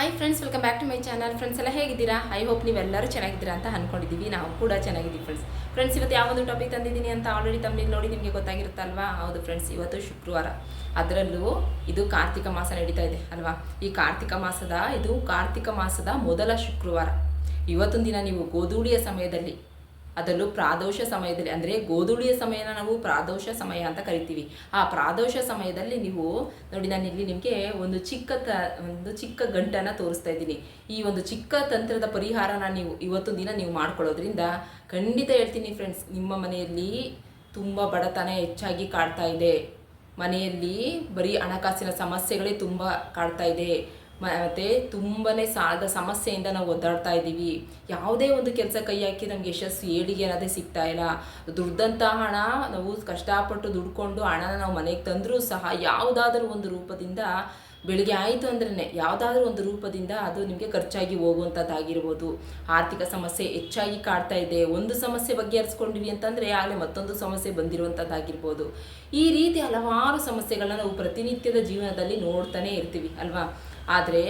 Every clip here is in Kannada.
Hi friends welcome back to my channel friends ಎಲ್ಲ ಹೇಗಿದ್ದೀರಾ? ಐ ಹೋಪ್ ನೀವೆಲ್ಲರೂ ಚೆನ್ನಾಗಿದ್ದೀರಾ ಅಂತ ಅಂದ್ಕೊಂಡಿದ್ದೀವಿ ನಾವು ಕೂಡ ಚೆನ್ನಾಗಿದ್ದೀವಿ ಫ್ರೆಂಡ್ಸ್ ಫ್ರೆಂಡ್ಸ್ ಇವತ್ತು ಯಾವೊಂದು ಟಾಪಿಕ್ ತಂದಿದ್ದೀನಿ ಅಂತ ಆಲ್ರೆಡಿ ತಮ್ಮಲ್ಲಿ ನೋಡಿ ನಿಮಗೆ ಗೊತ್ತಾಗಿರುತ್ತಲ್ವಾ? ಹೌದು ಫ್ರೆಂಡ್ಸ್ ಇವತ್ತು ಶುಕ್ರವಾರ. ಅದರಲ್ಲೂ ಇದು ಕಾರ್ತಿಕ ಮಾಸ ನಡೀತಾ ಇದೆ, ಅಲ್ವಾ? ಈ ಕಾರ್ತಿಕ ಮಾಸದ, ಇದು ಕಾರ್ತಿಕ ಮಾಸದ ಮೊದಲ ಶುಕ್ರವಾರ. ಇವತ್ತೊಂದು ದಿನ ನೀವು ಗೋಧೂಳಿಯ ಸಮಯದಲ್ಲಿ ಅದರಲ್ಲೂ ಪ್ರಾದೋಷ ಸಮಯದಲ್ಲಿ ಅಂದರೆ ಗೋಧುಳಿಯ ಸಮಯನ ನಾವು ಪ್ರಾದೋಷ ಸಮಯ ಅಂತ ಕರಿತೀವಿ. ಆ ಪ್ರಾದೋಷ ಸಮಯದಲ್ಲಿ ನೀವು ನೋಡಿ ನಾನು ಇಲ್ಲಿ ನಿಮಗೆ ಒಂದು ಚಿಕ್ಕ ತ, ಒಂದು ಚಿಕ್ಕ ಗಂಟನ್ನು ತೋರಿಸ್ತಾ ಇದ್ದೀನಿ. ಈ ಒಂದು ಚಿಕ್ಕ ತಂತ್ರದ ಪರಿಹಾರನ ನೀವು ಇವತ್ತು ದಿನ ನೀವು ಮಾಡ್ಕೊಳ್ಳೋದ್ರಿಂದ ಖಂಡಿತ ಹೇಳ್ತೀನಿ ಫ್ರೆಂಡ್ಸ್ ನಿಮ್ಮ ಮನೆಯಲ್ಲಿ ತುಂಬ ಬಡತನ ಹೆಚ್ಚಾಗಿ ಕಾಡ್ತಾ ಇದೆ. ಮನೆಯಲ್ಲಿ ಬರೀ ಹಣಕಾಸಿನ ಸಮಸ್ಯೆಗಳೇ ತುಂಬ ಕಾಡ್ತಾ ಇದೆ. ಮತ್ತು ತುಂಬನೇ ಸಾಲದ ಸಮಸ್ಯೆಯಿಂದ ನಾವು ಒದ್ದಾಡ್ತಾ ಇದ್ದೀವಿ. ಯಾವುದೇ ಒಂದು ಕೆಲಸ ಕೈ ಹಾಕಿ ನಮ್ಗೆ ಯಶಸ್ಸು ಏಳಿಗೆ ಅನ್ನೋದೇ ಸಿಗ್ತಾ ಇಲ್ಲ. ದುಡ್ದಂಥ ಹಣ, ನಾವು ಕಷ್ಟಪಟ್ಟು ದುಡ್ಕೊಂಡು ಹಣನ ನಾವು ಮನೆಗೆ ತಂದರೂ ಸಹ ಯಾವುದಾದ್ರೂ ಒಂದು ರೂಪದಿಂದ ಬೆಳಿಗ್ಗೆ ಆಯಿತು ಅಂದ್ರೆ ಯಾವುದಾದ್ರೂ ಒಂದು ರೂಪದಿಂದ ಅದು ನಿಮಗೆ ಖರ್ಚಾಗಿ ಹೋಗುವಂಥದ್ದಾಗಿರ್ಬೋದು ಆರ್ಥಿಕ ಸಮಸ್ಯೆ ಹೆಚ್ಚಾಗಿ ಕಾಡ್ತಾ ಇದೆ. ಒಂದು ಸಮಸ್ಯೆ ಬಗೆಹರಿಸ್ಕೊಂಡ್ವಿ ಅಂತಂದರೆ ಆಗಲೇ ಮತ್ತೊಂದು ಸಮಸ್ಯೆ ಬಂದಿರುವಂಥದ್ದಾಗಿರ್ಬೋದು ಈ ರೀತಿ ಹಲವಾರು ಸಮಸ್ಯೆಗಳನ್ನ ನಾವು ಪ್ರತಿನಿತ್ಯದ ಜೀವನದಲ್ಲಿ ನೋಡ್ತಾನೆ ಇರ್ತೀವಿ ಅಲ್ವಾ? ಆದರೆ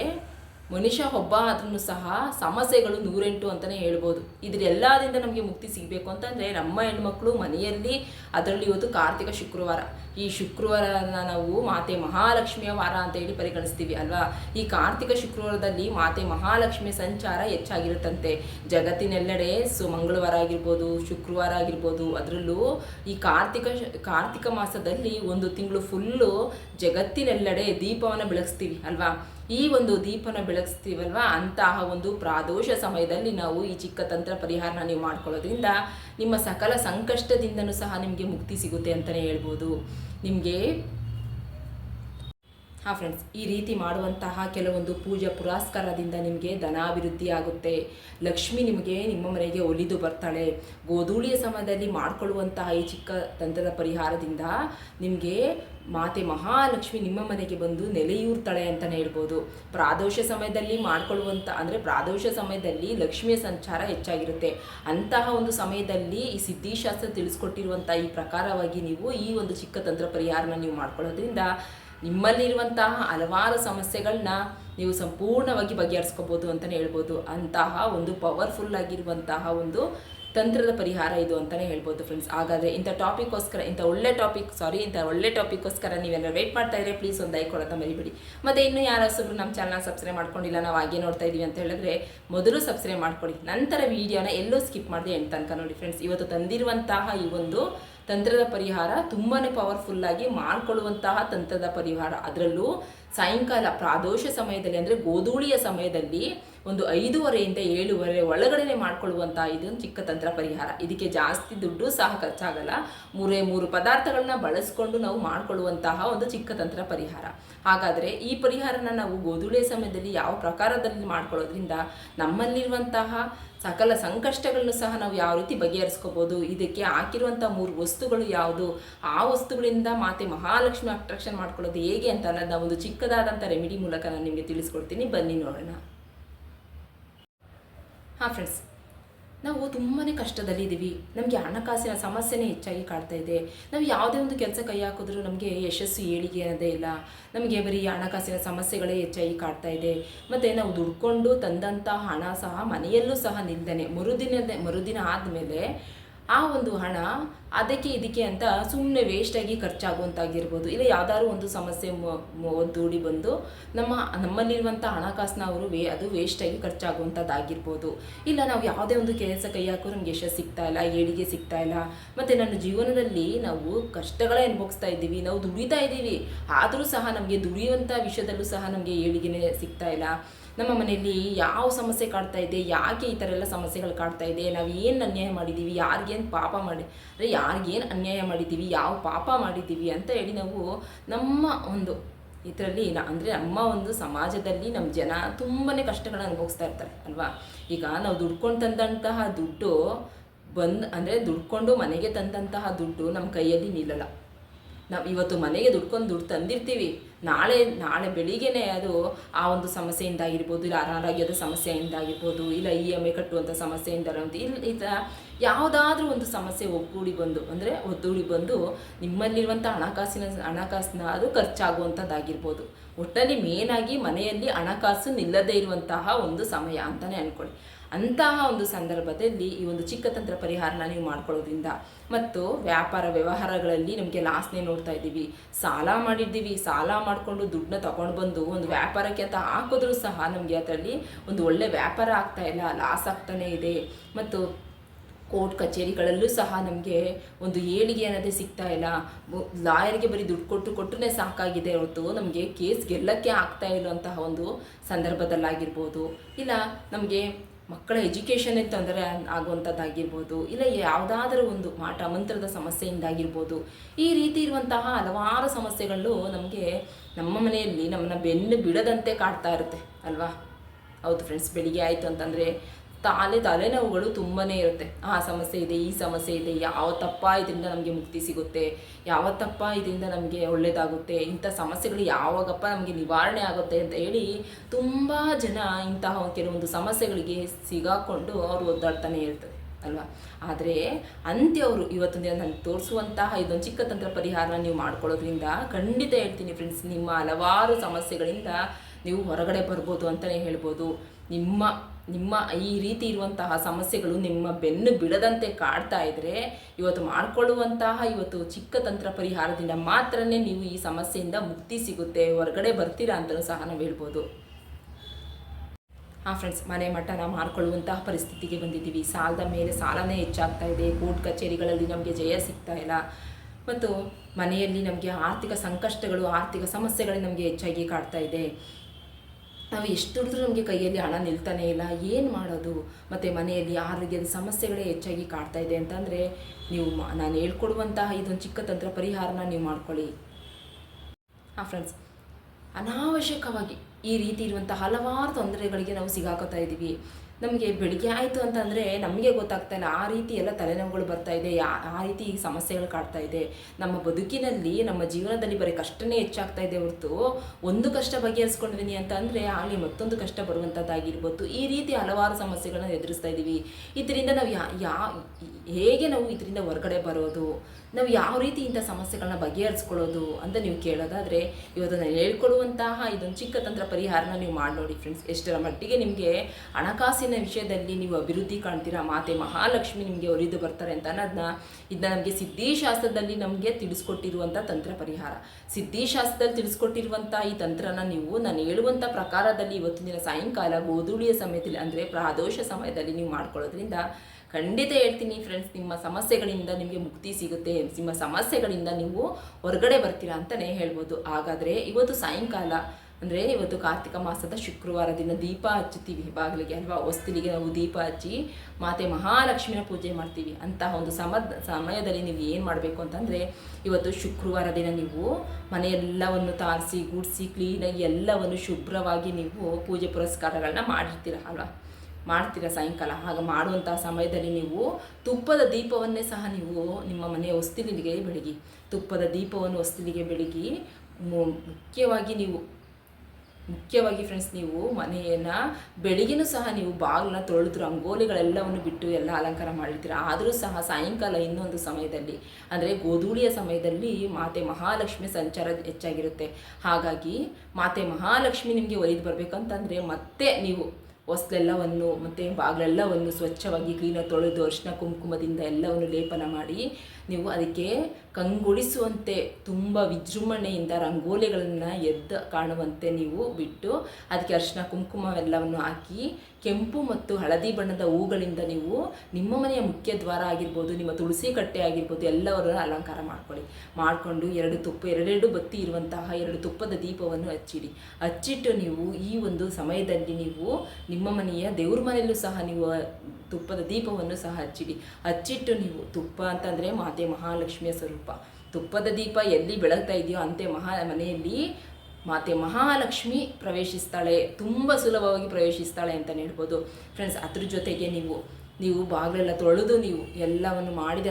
ಮನುಷ್ಯ ಒಬ್ಬ ಆದ್ರೂ ಸಹ ಸಮಸ್ಯೆಗಳು ನೂರೆಂಟು ಅಂತಲೇ ಹೇಳ್ಬೋದು. ಇದರೆಲ್ಲದಿಂದ ನಮಗೆ ಮುಕ್ತಿ ಸಿಗಬೇಕು ಅಂತಂದರೆ ನಮ್ಮ ಹೆಣ್ಮಕ್ಳು ಮನೆಯಲ್ಲಿ ಅದರಲ್ಲಿ ಇವತ್ತು ಕಾರ್ತಿಕ ಶುಕ್ರವಾರ. ಈ ಶುಕ್ರವಾರನ ನಾವು ಮಾತೆ ಮಹಾಲಕ್ಷ್ಮಿಯ ವಾರ ಅಂತ ಹೇಳಿ ಪರಿಗಣಿಸ್ತೀವಿ ಅಲ್ವಾ? ಈ ಕಾರ್ತಿಕ ಶುಕ್ರವಾರದಲ್ಲಿ ಮಾತೆ ಮಹಾಲಕ್ಷ್ಮಿಯ ಸಂಚಾರ ಹೆಚ್ಚಾಗಿರುತ್ತಂತೆ. ಜಗತ್ತಿನೆಲ್ಲೆಡೆ ಸೊ ಮಂಗಳವಾರ ಆಗಿರ್ಬೋದು, ಶುಕ್ರವಾರ ಆಗಿರ್ಬೋದು, ಅದರಲ್ಲೂ ಈ ಕಾರ್ತಿಕ ಕಾರ್ತಿಕ ಮಾಸದಲ್ಲಿ ಒಂದು ತಿಂಗಳು ಫುಲ್ಲು ಜಗತ್ತಿನೆಲ್ಲೆಡೆ ದೀಪವನ್ನು ಬೆಳಗಿಸ್ತೀವಿ ಅಲ್ವಾ? ಈ ಒಂದು ದೀಪನ ಬೆಳಗಿಸ್ತೀವಲ್ವಾ? ಅಂತಹ ಒಂದು ಪ್ರಾದೋಷ ಸಮಯದಲ್ಲಿ ನಾವು ಈ ಚಿಕ್ಕ ತಂತ್ರ ಪರಿಹಾರನ ನೀವು ಮಾಡ್ಕೊಳ್ಳೋದ್ರಿಂದ ನಿಮ್ಮ ಸಕಲ ಸಂಕಷ್ಟದಿಂದನೂ ಸಹ ನಿಮಗೆ ಮುಕ್ತಿ ಸಿಗುತ್ತೆ ಅಂತಲೇ ಹೇಳ್ಬೋದು. ನಿಮಗೆ ಹಾಂ ಫ್ರೆಂಡ್ಸ್ ಈ ರೀತಿ ಮಾಡುವಂತಹ ಕೆಲವೊಂದು ಪೂಜೆ ಪುರಸ್ಕಾರದಿಂದ ನಿಮಗೆ ಧನಾಭಿವೃದ್ಧಿ ಆಗುತ್ತೆ ಲಕ್ಷ್ಮಿ ನಿಮಗೆ ನಿಮ್ಮ ಮನೆಗೆ ಒಲಿದು ಬರ್ತಾಳೆ. ಗೋಧೂಳಿಯ ಸಮಯದಲ್ಲಿ ಮಾಡಿಕೊಳ್ಳುವಂತಹ ಈ ಚಿಕ್ಕ ತಂತ್ರದ ಪರಿಹಾರದಿಂದ ನಿಮಗೆ ಮಾತೆ ಮಹಾಲಕ್ಷ್ಮಿ ನಿಮ್ಮ ಮನೆಗೆ ಬಂದು ನೆಲೆಯೂರ್ತಾಳೆ ಅಂತಲೇ ಹೇಳ್ಬೋದು. ಪ್ರಾದೋಷ ಸಮಯದಲ್ಲಿ ಮಾಡಿಕೊಳ್ಳುವಂಥ ಅಂದರೆ ಪ್ರಾದೋಷ ಸಮಯದಲ್ಲಿ ಲಕ್ಷ್ಮಿಯ ಸಂಚಾರ ಹೆಚ್ಚಾಗಿರುತ್ತೆ. ಅಂತಹ ಒಂದು ಸಮಯದಲ್ಲಿ ಈ ಸಿದ್ಧಿಶಾಸ್ತ್ರ ತಿಳಿಸ್ಕೊಟ್ಟಿರುವಂಥ ಈ ಪ್ರಕಾರವಾಗಿ ನೀವು ಈ ಒಂದು ಚಿಕ್ಕ ತಂತ್ರ ಪರಿಹಾರನ ನೀವು ಮಾಡ್ಕೊಳ್ಳೋದ್ರಿಂದ ನಿಮ್ಮಲ್ಲಿರುವಂತಹ ಹಲವಾರು ಸಮಸ್ಯೆಗಳನ್ನ ನೀವು ಸಂಪೂರ್ಣವಾಗಿ ಬಗೆಹರಿಸ್ಕೋಬೋದು ಅಂತಲೇ ಹೇಳ್ಬೋದು. ಅಂತಹ ಒಂದು ಪವರ್ಫುಲ್ ಆಗಿರುವಂತಹ ಒಂದು ತಂತ್ರದ ಪರಿಹಾರ ಇದು ಅಂತಲೇ ಹೇಳ್ಬೋದು ಫ್ರೆಂಡ್ಸ್ ಹಾಗಾದರೆ ಇಂಥ ಟಾಪಿಕ್ಕೋಸ್ಕರ ಇಂಥ ಒಳ್ಳೆ ಟಾಪಿಕ್ ಸಾರಿ ಇಂಥ ಒಳ್ಳೆ ಟಾಪಿಕ್ಕೋಸ್ಕರ ನೀವೆಲ್ಲ ವೆಯ್ಟ್ ಮಾಡ್ತಾ ಇದ್ರೆ ಪ್ಲೀಸ್ ಒಂದು ಲೈಕ್ ಕೊಡೋದ ಮರಿಬೇಡಿ. ಮತ್ತು ಇನ್ನೂ ಯಾರಾದ್ರೂ ನಮ್ಮ ಚಾನಲ್ನ ಸಬ್ಸ್ಕ್ರೈಬ್ ಮಾಡ್ಕೊಂಡಿಲ್ಲ, ನಾವು ಹಾಗೆ ನೋಡ್ತಾ ಇದ್ದೀವಿ ಅಂತ ಹೇಳಿದ್ರೆ ಮೊದಲು ಸಬ್ಸ್ಕ್ರೈಬ್ ಮಾಡ್ಕೊಳ್ಳಿ. ನಂತರ ವೀಡಿಯೋನ ಎಲ್ಲೂ ಸ್ಕಿಪ್ ಮಾಡಿದೆ ಎಂಟು ತನಕ ನೋಡಿ ಫ್ರೆಂಡ್ಸ್ ಇವತ್ತು ತಂದಿರುವಂತಹ ಈ ಒಂದು ತಂತ್ರದ ಪರಿಹಾರ ತುಂಬಾ ಪವರ್ಫುಲ್ಲಾಗಿ ಮಾಡಿಕೊಳ್ಳುವಂತಹ ತಂತ್ರದ ಪರಿಹಾರ. ಅದರಲ್ಲೂ ಸಾಯಂಕಾಲ ಪ್ರಾದೋಷ ಸಮಯದಲ್ಲಿ ಅಂದರೆ ಗೋಧೂಳಿಯ ಸಮಯದಲ್ಲಿ ಒಂದು ಐದೂವರೆಯಿಂದ ಏಳುವರೆ ಒಳಗಡೆ ಮಾಡ್ಕೊಳ್ಳುವಂತಹ ಇದೊಂದು ಚಿಕ್ಕ ತಂತ್ರ ಪರಿಹಾರ. ಇದಕ್ಕೆ ಜಾಸ್ತಿ ದುಡ್ಡು ಸಹ ಖರ್ಚಾಗಲ್ಲ. ಮೂರೇ ಮೂರು ಪದಾರ್ಥಗಳನ್ನ ಬಳಸ್ಕೊಂಡು ನಾವು ಮಾಡಿಕೊಳ್ಳುವಂತಹ ಒಂದು ಚಿಕ್ಕ ತಂತ್ರ ಪರಿಹಾರ. ಹಾಗಾದರೆ ಈ ಪರಿಹಾರನ ನಾವು ಗೋಧೂಳಿಯ ಸಮಯದಲ್ಲಿ ಯಾವ ಪ್ರಕಾರದಲ್ಲಿ ಮಾಡ್ಕೊಳ್ಳೋದ್ರಿಂದ ನಮ್ಮಲ್ಲಿರುವಂತಹ ಸಕಲ ಸಂಕಷ್ಟಗಳನ್ನು ಸಹ ನಾವು ಯಾವ ರೀತಿ ಬಗೆಹರಿಸ್ಕೋಬೋದು, ಇದಕ್ಕೆ ಹಾಕಿರುವಂಥ ಮೂರು ವಸ್ತುಗಳು ಯಾವುದು, ಆ ವಸ್ತುಗಳಿಂದ ಮಾತೆ ಮಹಾಲಕ್ಷ್ಮಿ ಅಟ್ರಾಕ್ಷನ್ ಮಾಡ್ಕೊಳ್ಳೋದು ಹೇಗೆ ಅಂತ ಅನ್ನೋದನ್ನ ಒಂದು ಚಿಕ್ಕದಾದಂಥ ರೆಮಿಡಿ ಮೂಲಕ ನಾನು ನಿಮಗೆ ತಿಳಿಸ್ಕೊಡ್ತೀನಿ. ಬನ್ನಿ ನೋಡೋಣ. ಹಾಂ ಫ್ರೆಂಡ್ಸ್ ನಾವು ತುಂಬಾ ಕಷ್ಟದಲ್ಲಿದ್ದೀವಿ. ನಮಗೆ ಹಣಕಾಸಿನ ಸಮಸ್ಯೆನೇ ಹೆಚ್ಚಾಗಿ ಕಾಡ್ತಾ ಇದೆ. ನಾವು ಯಾವುದೇ ಒಂದು ಕೆಲಸ ಕೈ ಹಾಕಿದ್ರೂ ನಮಗೆ ಯಶಸ್ಸು ಏಳಿಗೆ ಅನ್ನೋದೇ ಇಲ್ಲ. ನಮಗೆ ಬರೀ ಹಣಕಾಸಿನ ಸಮಸ್ಯೆಗಳೇ ಹೆಚ್ಚಾಗಿ ಕಾಡ್ತಾ ಇದೆ. ಮತ್ತು ನಾವು ದುಡ್ಕೊಂಡು ತಂದಂಥ ಹಣ ಸಹ ಮನೆಯಲ್ಲೂ ಸಹ ನಿಲ್ದೇನೆ. ಮರುದಿನದ ಮರುದಿನ ಆದಮೇಲೆ ಆ ಒಂದು ಹಣ ಅದಕ್ಕೆ ಇದಕ್ಕೆ ಅಂತ ಸುಮ್ಮನೆ ವೇಸ್ಟಾಗಿ ಖರ್ಚಾಗುವಂತಾಗಿರ್ಬೋದು. ಇಲ್ಲ ಯಾವ್ದಾದ್ರು ಒಂದು ಸಮಸ್ಯೆ ಒದ್ದೂಡಿ ಬಂದು ನಮ್ಮ ನಮ್ಮಲ್ಲಿರುವಂಥ ಹಣಕಾಸನ್ನ ಅವರು ವೇ, ಅದು ವೇಸ್ಟಾಗಿ ಖರ್ಚಾಗುವಂಥದ್ದಾಗಿರ್ಬೋದು ಇಲ್ಲ ನಾವು ಯಾವುದೇ ಒಂದು ಕೆಲಸ ಕೈ ಹಾಕೋ ನಮ್ಗೆ ಯಶಸ್ಸು ಸಿಗ್ತಾ ಇಲ್ಲ, ಏಳಿಗೆ ಸಿಗ್ತಾ ಇಲ್ಲ, ಮತ್ತು ನನ್ನ ಜೀವನದಲ್ಲಿ ನಾವು ಕಷ್ಟಗಳೇ ಅನುಭವಿಸ್ತಾ ಇದ್ದೀವಿ, ನಾವು ದುಡಿತಾ ಇದ್ದೀವಿ, ಆದರೂ ಸಹ ನಮಗೆ ದುಡಿಯುವಂಥ ವಿಷಯದಲ್ಲೂ ಸಹ ನಮಗೆ ಏಳಿಗೆನೇ ಸಿಗ್ತಾ ಇಲ್ಲ. ನಮ್ಮ ಮನೆಯಲ್ಲಿ ಯಾವ ಸಮಸ್ಯೆ ಕಾಡ್ತಾ ಇದೆ, ಯಾಕೆ ಈ ಥರ ಎಲ್ಲ ಸಮಸ್ಯೆಗಳು ಕಾಡ್ತಾ ಇದೆ, ನಾವು ಏನು ಅನ್ಯಾಯ ಮಾಡಿದ್ದೀವಿ ಯಾರಿಗೇನು ಪಾಪ ಮಾಡಿ, ಅಂದರೆ ಯಾರಿಗೇನು ಅನ್ಯಾಯ ಮಾಡಿದ್ದೀವಿ ಯಾವ ಪಾಪ ಮಾಡಿದ್ದೀವಿ ಅಂತ ಹೇಳಿ ನಾವು ನಮ್ಮ ಒಂದು ಇದರಲ್ಲಿ ನ, ಅಂದರೆ ನಮ್ಮ ಒಂದು ಸಮಾಜದಲ್ಲಿ ನಮ್ಮ ಜನ ತುಂಬಾ ಕಷ್ಟಗಳನ್ನ ಅನುಭವಿಸ್ತಾ ಇರ್ತಾರೆ, ಅಲ್ವಾ? ಈಗ ನಾವು ದುಡ್ಕೊಂಡು ತಂದಂತಹ ದುಡ್ಡು ಬಂದು, ಅಂದರೆ ದುಡ್ಕೊಂಡು ಮನೆಗೆ ತಂದಂತಹ ದುಡ್ಡು ನಮ್ಮ ಕೈಯಲ್ಲಿ ನಿಲ್ಲಲ್ಲ. ನಾವು ಇವತ್ತು ಮನೆಗೆ ದುಡ್ಕೊಂಡು ದುಡ್ಡು ತಂದಿರ್ತೀವಿ ನಾಳೆ ನಾಳೆ ಬೆಳಿಗ್ಗೆನೇ ಅದು ಆ ಒಂದು ಸಮಸ್ಯೆಯಿಂದಾಗಿರ್ಬೋದು ಇಲ್ಲ ಅನಾರೋಗ್ಯದ ಸಮಸ್ಯೆಯಿಂದ ಆಗಿರ್ಬೋದು, ಇಲ್ಲ ಇ ಎಂ ಐ ಕಟ್ಟುವಂಥ ಸಮಸ್ಯೆಯಿಂದ ಇಲ್ಲ ಈ ಯಾವುದಾದ್ರೂ ಒಂದು ಸಮಸ್ಯೆ ಒಗ್ಗೂಡಿ ಬಂದು, ಅಂದರೆ ಒದ್ದೂಡಿ ಬಂದು ನಿಮ್ಮಲ್ಲಿರುವಂಥ ಹಣಕಾಸಿನ ಹಣಕಾಸಿನ ಅದು ಖರ್ಚಾಗುವಂಥದ್ದಾಗಿರ್ಬೋದು ಒಟ್ಟಲ್ಲಿ ಮೇನಾಗಿ ಮನೆಯಲ್ಲಿ ಹಣಕಾಸು ನಿಲ್ಲದೇ ಇರುವಂತಹ ಒಂದು ಸಮಯ ಅಂತಲೇ ಅಂದ್ಕೊಳ್ಳಿ ಅಂತಹ ಒಂದು ಸಂದರ್ಭದಲ್ಲಿ ಈ ಒಂದು ಚಿಕ್ಕ ತಂತ್ರ ಪರಿಹಾರನ ನೀವು ಮಾಡ್ಕೊಳ್ಳೋದ್ರಿಂದ ಮತ್ತು ವ್ಯಾಪಾರ ವ್ಯವಹಾರಗಳಲ್ಲಿ ನಮಗೆ ಲಾಸ್ನೇ ನೋಡ್ತಾ ಇದ್ದೀವಿ. ಸಾಲ ಮಾಡಿದ್ದೀವಿ. ಸಾಲ ಮಾಡಿಕೊಂಡು ದುಡ್ಡನ್ನ ತಗೊಂಡು ಬಂದು ಒಂದು ವ್ಯಾಪಾರಕ್ಕೆ ಅಂತ ಹಾಕಿದ್ರೂ ಸಹ ನಮಗೆ ಅದರಲ್ಲಿ ಒಂದು ಒಳ್ಳೆ ವ್ಯಾಪಾರ ಆಗ್ತಾ ಇಲ್ಲ. ಲಾಸ್ ಆಗ್ತಾನೇ ಇದೆ. ಮತ್ತು ಕೋರ್ಟ್ ಕಚೇರಿಗಳಲ್ಲೂ ಸಹ ನಮಗೆ ಒಂದು ಏಳಿಗೆ ಅನ್ನೋದೇ ಸಿಗ್ತಾ ಇಲ್ಲ. ಲಾಯರ್ಗೆ ಬರೀ ದುಡ್ಡು ಕೊಟ್ಟು ಕೊಟ್ಟರೆ ಸಾಕಾಗಿದೆ ಹೊರತು ನಮಗೆ ಕೇಸ್ ಗೆಲ್ಲಕ್ಕೆ ಆಗ್ತಾ ಇರುವಂತಹ ಒಂದು ಸಂದರ್ಭದಲ್ಲಾಗಿರ್ಬೋದು. ಇಲ್ಲ, ನಮಗೆ ಮಕ್ಕಳ ಎಜುಕೇಷನ್ಗೆ ತೊಂದರೆ ಆಗುವಂಥದ್ದಾಗಿರ್ಬೋದು ಇಲ್ಲ ಯಾವುದಾದ್ರೂ ಒಂದು ಮಾಟ ಮಂತ್ರದ ಸಮಸ್ಯೆಯಿಂದಾಗಿರ್ಬೋದು, ಈ ರೀತಿ ಇರುವಂತಹ ಹಲವಾರು ಸಮಸ್ಯೆಗಳು ನಮಗೆ ನಮ್ಮ ಮನೆಯಲ್ಲಿ ನಮ್ಮನ್ನ ಬೆನ್ನು ಬಿಡದಂತೆ ಕಾಡ್ತಾ ಇರುತ್ತೆ, ಅಲ್ವಾ? ಹೌದು ಫ್ರೆಂಡ್ಸ್ ಬೆಳಿಗ್ಗೆ ಆಯಿತು ಅಂತಂದರೆ ತಲೆ ತಲೆನೋವುಗಳು ತುಂಬಾ ಇರುತ್ತೆ. ಆ ಸಮಸ್ಯೆ ಇದೆ, ಈ ಸಮಸ್ಯೆ ಇದೆ, ಯಾವ ತಪ್ಪ ಇದರಿಂದ ನಮಗೆ ಮುಕ್ತಿ ಸಿಗುತ್ತೆ, ಯಾವ ತಪ್ಪ ಇದರಿಂದ ನಮಗೆ ಒಳ್ಳೆಯದಾಗುತ್ತೆ ಇಂಥ ಸಮಸ್ಯೆಗಳು ಯಾವಾಗಪ್ಪ ನಮಗೆ ನಿವಾರಣೆ ಆಗುತ್ತೆ ಅಂತ ಹೇಳಿ ತುಂಬ ಜನ ಇಂತಹ ಕೆಲವೊಂದು ಸಮಸ್ಯೆಗಳಿಗೆ ಸಿಗಾಕೊಂಡು ಅವರು ಒದ್ದಾಡ್ತಾನೆ ಇರ್ತದೆ ಅಲ್ವಾ? ಆದರೆ ಅಂತ್ಯ ಅವರು ಇವತ್ತೊಂದು ದಿನ ನಾನು ತೋರಿಸುವಂತಹ ಇದೊಂದು ಚಿಕ್ಕ ತಂತ್ರ ಪರಿಹಾರನ ನೀವು ಮಾಡ್ಕೊಳ್ಳೋದ್ರಿಂದ ಖಂಡಿತ ಹೇಳ್ತೀನಿ ಫ್ರೆಂಡ್ಸ್ ನಿಮ್ಮ ಹಲವಾರು ಸಮಸ್ಯೆಗಳಿಂದ ನೀವು ಹೊರಗಡೆ ಬರ್ಬೋದು ಅಂತಲೇ ಹೇಳ್ಬೋದು. ನಿಮ್ಮ ನಿಮ್ಮ ಈ ರೀತಿ ಇರುವಂತಹ ಸಮಸ್ಯೆಗಳು ನಿಮ್ಮ ಬೆನ್ನು ಬಿಡದಂತೆ ಕಾಡ್ತಾ ಇದ್ದರೆ ಇವತ್ತು ಮಾಡಿಕೊಳ್ಳುವಂತಹ ಇವತ್ತು ಚಿಕ್ಕ ತಂತ್ರ ಪರಿಹಾರದಿಂದ ಮಾತ್ರನೇ ನೀವು ಈ ಸಮಸ್ಯೆಯಿಂದ ಮುಕ್ತಿ ಸಿಗುತ್ತೆ, ಹೊರಗಡೆ ಬರ್ತೀರಾ ಅಂತಲೂ ಸಹ ನಾವು ಹೇಳ್ಬೋದು. ಹಾಂ ಫ್ರೆಂಡ್ಸ್ ಮನೆ ಮಠನ ಮಾಡ್ಕೊಳ್ಳುವಂತಹ ಪರಿಸ್ಥಿತಿಗೆ ಬಂದಿದ್ದೀವಿ. ಸಾಲದ ಮೇಲೆ ಸಾಲನೇ ಹೆಚ್ಚಾಗ್ತಾ ಇದೆ. ಕೋರ್ಟ್ ಕಚೇರಿಗಳಲ್ಲಿ ನಮಗೆ ಜಯ ಸಿಗ್ತಾ ಇಲ್ಲ. ಮತ್ತು ಮನೆಯಲ್ಲಿ ನಮಗೆ ಆರ್ಥಿಕ ಸಂಕಷ್ಟಗಳು, ಆರ್ಥಿಕ ಸಮಸ್ಯೆಗಳು ನಮಗೆ ಹೆಚ್ಚಾಗಿ ಕಾಡ್ತಾ ಇದೆ. ನಾವು ಎಷ್ಟು ದುಡಿದ್ರೂ ನಮಗೆ ಕೈಯಲ್ಲಿ ಹಣ ನಿಲ್ತಾನೆ ಇಲ್ಲ. ಏನು ಮಾಡೋದು? ಮತ್ತು ಮನೆಯಲ್ಲಿ ಆರೋಗ್ಯದ ಸಮಸ್ಯೆಗಳೇ ಹೆಚ್ಚಾಗಿ ಕಾಡ್ತಾ ಇದೆ ಅಂತಂದರೆ ನೀವು ನಾನು ಹೇಳ್ಕೊಡುವಂತಹ ಇದೊಂದು ಚಿಕ್ಕ ತಂತ್ರ ಪರಿಹಾರನ ನೀವು ಮಾಡ್ಕೊಳ್ಳಿ. ಹಾಂ ಫ್ರೆಂಡ್ಸ್ ಅನಾವಶ್ಯಕವಾಗಿ ಈ ರೀತಿ ಇರುವಂಥ ಹಲವಾರು ತೊಂದರೆಗಳಿಗೆ ನಾವು ಸಿಗಾಕೋತಾ ಇದ್ದೀವಿ ನಮಗೆ ಬೆಳಿಗ್ಗೆ ಆಯಿತು ಅಂತಂದರೆ ನಮಗೆ ಗೊತ್ತಾಗ್ತಾ ಇಲ್ಲ. ಆ ರೀತಿ ಎಲ್ಲ ತಲೆನೋವುಗಳು ಬರ್ತಾ ಇದೆ. ಆ ರೀತಿ ಸಮಸ್ಯೆಗಳು ಕಾಡ್ತಾ ಇದೆ. ನಮ್ಮ ಬದುಕಿನಲ್ಲಿ, ನಮ್ಮ ಜೀವನದಲ್ಲಿ ಬರೀ ಕಷ್ಟನೇ ಹೆಚ್ಚಾಗ್ತಾ ಇದೆ ಹೊರತು ಒಂದು ಕಷ್ಟ ಬಗೆಹರಿಸ್ಕೊಂಡಿದ್ದೀನಿ ಅಂತ ಅಂದರೆ ಆಗಲಿ ಮತ್ತೊಂದು ಕಷ್ಟ ಬರುವಂಥದ್ದಾಗಿರ್ಬೋದು ಈ ರೀತಿ ಹಲವಾರು ಸಮಸ್ಯೆಗಳನ್ನ ಎದುರಿಸ್ತಾ ಇದ್ದೀವಿ ಇದರಿಂದ ನಾವು ಯಾ ಯಾ, ಹೇಗೆ ನಾವು ಇದರಿಂದ ಹೊರಗಡೆ ಬರೋದು? ನಾವು ಯಾವ ರೀತಿ ಇಂಥ ಸಮಸ್ಯೆಗಳನ್ನ ಬಗೆಹರಿಸ್ಕೊಳ್ಳೋದು ಅಂತ ನೀವು ಕೇಳೋದಾದರೆ ಇವತ್ತು ನಾನು ಹೇಳ್ಕೊಡುವಂತಹ ಇದೊಂದು ಚಿಕ್ಕ ತಂತ್ರ ಪರಿಹಾರನ ನೀವು ಮಾಡಿ ನೋಡಿ ಫ್ರೆಂಡ್ಸ್ ಎಷ್ಟರ ಮಟ್ಟಿಗೆ ನಿಮಗೆ ಹಣಕಾಸಿನ ವಿಷಯದಲ್ಲಿ ನೀವು ಅಭಿವೃದ್ಧಿ ಕಾಣ್ತೀರಾ? ಮಾತೆ ಮಹಾಲಕ್ಷ್ಮಿ ನಿಮಗೆ ಒರಿದು ಬರ್ತಾರೆ ಅಂತ ಅನ್ನೋದನ್ನ ಇದನ್ನ ನಮಗೆ ಸಿದ್ಧಿಶಾಸ್ತ್ರದಲ್ಲಿ ನಮಗೆ ತಿಳಿಸ್ಕೊಟ್ಟಿರುವಂಥ ತಂತ್ರ ಪರಿಹಾರ. ಸಿದ್ಧಿಶಾಸ್ತ್ರದಲ್ಲಿ ತಿಳಿಸ್ಕೊಟ್ಟಿರುವಂಥ ಈ ತಂತ್ರನ ನೀವು ನಾನು ಹೇಳುವಂಥ ಪ್ರಕಾರದಲ್ಲಿ ಇವತ್ತಿನ ದಿನ ಸಾಯಂಕಾಲ ಗೋಧೂಳಿಯ ಸಮಯದಲ್ಲಿ ಅಂದರೆ ಪ್ರಾದೋಷ ಸಮಯದಲ್ಲಿ ನೀವು ಮಾಡ್ಕೊಳ್ಳೋದ್ರಿಂದ ಖಂಡಿತ ಹೇಳ್ತೀನಿ ಫ್ರೆಂಡ್ಸ್ ನಿಮ್ಮ ಸಮಸ್ಯೆಗಳಿಂದ ನಿಮಗೆ ಮುಕ್ತಿ ಸಿಗುತ್ತೆ. ನಿಮ್ಮ ಸಮಸ್ಯೆಗಳಿಂದ ನೀವು ಹೊರಗಡೆ ಬರ್ತೀರಾ ಅಂತಲೇ ಹೇಳ್ಬೋದು. ಹಾಗಾದರೆ ಇವತ್ತು ಸಾಯಂಕಾಲ ಅಂದರೆ ಇವತ್ತು ಕಾರ್ತಿಕ ಮಾಸದ ಶುಕ್ರವಾರ ದಿನ ದೀಪ ಹಚ್ಚುತ್ತೀವಿ ಬಾಗಿಲಿಗೆ ಅಲ್ವಾ? ಹೊಸ್ತಿಲಿಗೆ ನಾವು ದೀಪ ಹಚ್ಚಿ ಮಾತೆ ಮಹಾಲಕ್ಷ್ಮಿನ ಪೂಜೆ ಮಾಡ್ತೀವಿ. ಅಂತಹ ಒಂದು ಸಮ ಸಮಯದಲ್ಲಿ ನೀವು ಏನು ಮಾಡಬೇಕು ಅಂತಂದರೆ, ಇವತ್ತು ಶುಕ್ರವಾರ ದಿನ ನೀವು ಮನೆಯೆಲ್ಲವನ್ನು ತಾರಿಸಿ, ಗುಡಿಸಿ, ಕ್ಲೀನಾಗಿ ಎಲ್ಲವನ್ನು ಶುಭ್ರವಾಗಿ ನೀವು ಪೂಜೆ ಪುರಸ್ಕಾರಗಳನ್ನ ಮಾಡಿರ್ತೀರ, ಅಲ್ವಾ? ಮಾಡ್ತೀರಾ ಸಾಯಂಕಾಲ. ಆಗ ಮಾಡುವಂತಹ ಸಮಯದಲ್ಲಿ ನೀವು ತುಪ್ಪದ ದೀಪವನ್ನೇ ಸಹ ನೀವು ನಿಮ್ಮ ಮನೆಯ ಹೊಸ್ತಿಲಿಗೆ ಬೆಳಗಿ. ತುಪ್ಪದ ದೀಪವನ್ನು ಹೊಸ್ತಿಲಿಗೆ ಬೆಳಗಿ ಮುಖ್ಯವಾಗಿ ನೀವು ಮುಖ್ಯವಾಗಿ ಫ್ರೆಂಡ್ಸ್ ನೀವು ಮನೆಯನ್ನು ಬೆಳಿಗ್ಗೆನೂ ಸಹ ನೀವು ಬಾಗಿಲನ್ನ ತೊಳೆದು ರಂಗೋಲಿಗಳೆಲ್ಲವನ್ನು ಬಿಟ್ಟು ಎಲ್ಲ ಅಲಂಕಾರ ಮಾಡಿರ್ತೀರ. ಆದರೂ ಸಹ ಸಾಯಂಕಾಲ ಇನ್ನೊಂದು ಸಮಯದಲ್ಲಿ, ಅಂದರೆ ಗೋಧೂಳಿಯ ಸಮಯದಲ್ಲಿ ಮಾತೆ ಮಹಾಲಕ್ಷ್ಮಿ ಸಂಚಾರ ಹೆಚ್ಚಾಗಿರುತ್ತೆ. ಹಾಗಾಗಿ ಮಾತೆ ಮಹಾಲಕ್ಷ್ಮಿ ನಿಮಗೆ ಒಲಿದು ಬರಬೇಕಂತಂದರೆ ಮತ್ತೆ ನೀವು ಹೊಸ್ಲೆಲ್ಲವನ್ನು ಮತ್ತು ಬಾಗಿಲೆಲ್ಲವನ್ನು ಸ್ವಚ್ಛವಾಗಿ ಕ್ಲೀನಾಗಿ ತೊಳೆದು ಅರಿಶಿನ ಕುಂಕುಮದಿಂದ ಎಲ್ಲವನ್ನು ಲೇಪನ ಮಾಡಿ ನೀವು ಅದಕ್ಕೆ ಕಂಗೊಳಿಸುವಂತೆ ತುಂಬ ವಿಜೃಂಭಣೆಯಿಂದ ರಂಗೋಲಿಗಳನ್ನು ಎದ್ದು ಕಾಣುವಂತೆ ನೀವು ಬಿಟ್ಟು ಅದಕ್ಕೆ ಅರಿಶಿನ ಕುಂಕುಮವೆಲ್ಲವನ್ನು ಹಾಕಿ ಕೆಂಪು ಮತ್ತು ಹಳದಿ ಬಣ್ಣದ ಹೂಗಳಿಂದ ನೀವು ನಿಮ್ಮ ಮನೆಯ ಮುಖ್ಯ ದ್ವಾರ ಆಗಿರ್ಬೋದು, ನಿಮ್ಮ ತುಳಸಿ ಕಟ್ಟೆ ಆಗಿರ್ಬೋದು ಎಲ್ಲವರನ್ನು ಅಲಂಕಾರ ಮಾಡ್ಕೊಳ್ಳಿ. ಮಾಡಿಕೊಂಡು ಎರಡು ತುಪ್ಪ, ಎರಡೆರಡು ಬತ್ತಿ ಇರುವಂತಹ ಎರಡು ತುಪ್ಪದ ದೀಪವನ್ನು ಹಚ್ಚಿಡಿ. ಹಚ್ಚಿಟ್ಟು ನೀವು ಈ ಒಂದು ಸಮಯದಲ್ಲಿ ನೀವು ನಿಮ್ಮ ಮನೆಯ ದೇವ್ರ ಮನೆಯಲ್ಲೂ ಸಹ ನೀವು ತುಪ್ಪದ ದೀಪವನ್ನು ಸಹ ಹಚ್ಚಿಡಿ. ಹಚ್ಚಿಟ್ಟು ನೀವು ತುಪ್ಪ ಅಂತಂದರೆ ಮಾತೆ ಮಹಾಲಕ್ಷ್ಮಿಯ ಸ್ವರೂಪ. ತುಪ್ಪದ ದೀಪ ಎಲ್ಲಿ ಬೆಳಗ್ತಾ ಇದೆಯೋ ಅಂತೆ ಮಹಾ ಮನೆಯಲ್ಲಿ ಮಾತೆ ಮಹಾಲಕ್ಷ್ಮಿ ಪ್ರವೇಶಿಸ್ತಾಳೆ. ತುಂಬ ಸುಲಭವಾಗಿ ಪ್ರವೇಶಿಸ್ತಾಳೆ ಅಂತಲೇ ಹೇಳ್ಬೋದು. ಫ್ರೆಂಡ್ಸ್ ಅದ್ರ ಜೊತೆಗೆ ನೀವು ನೀವು ಬಾಗಿಲೆಲ್ಲ ತೊಳೆದು ನೀವು ಎಲ್ಲವನ್ನು ಮಾಡಿದ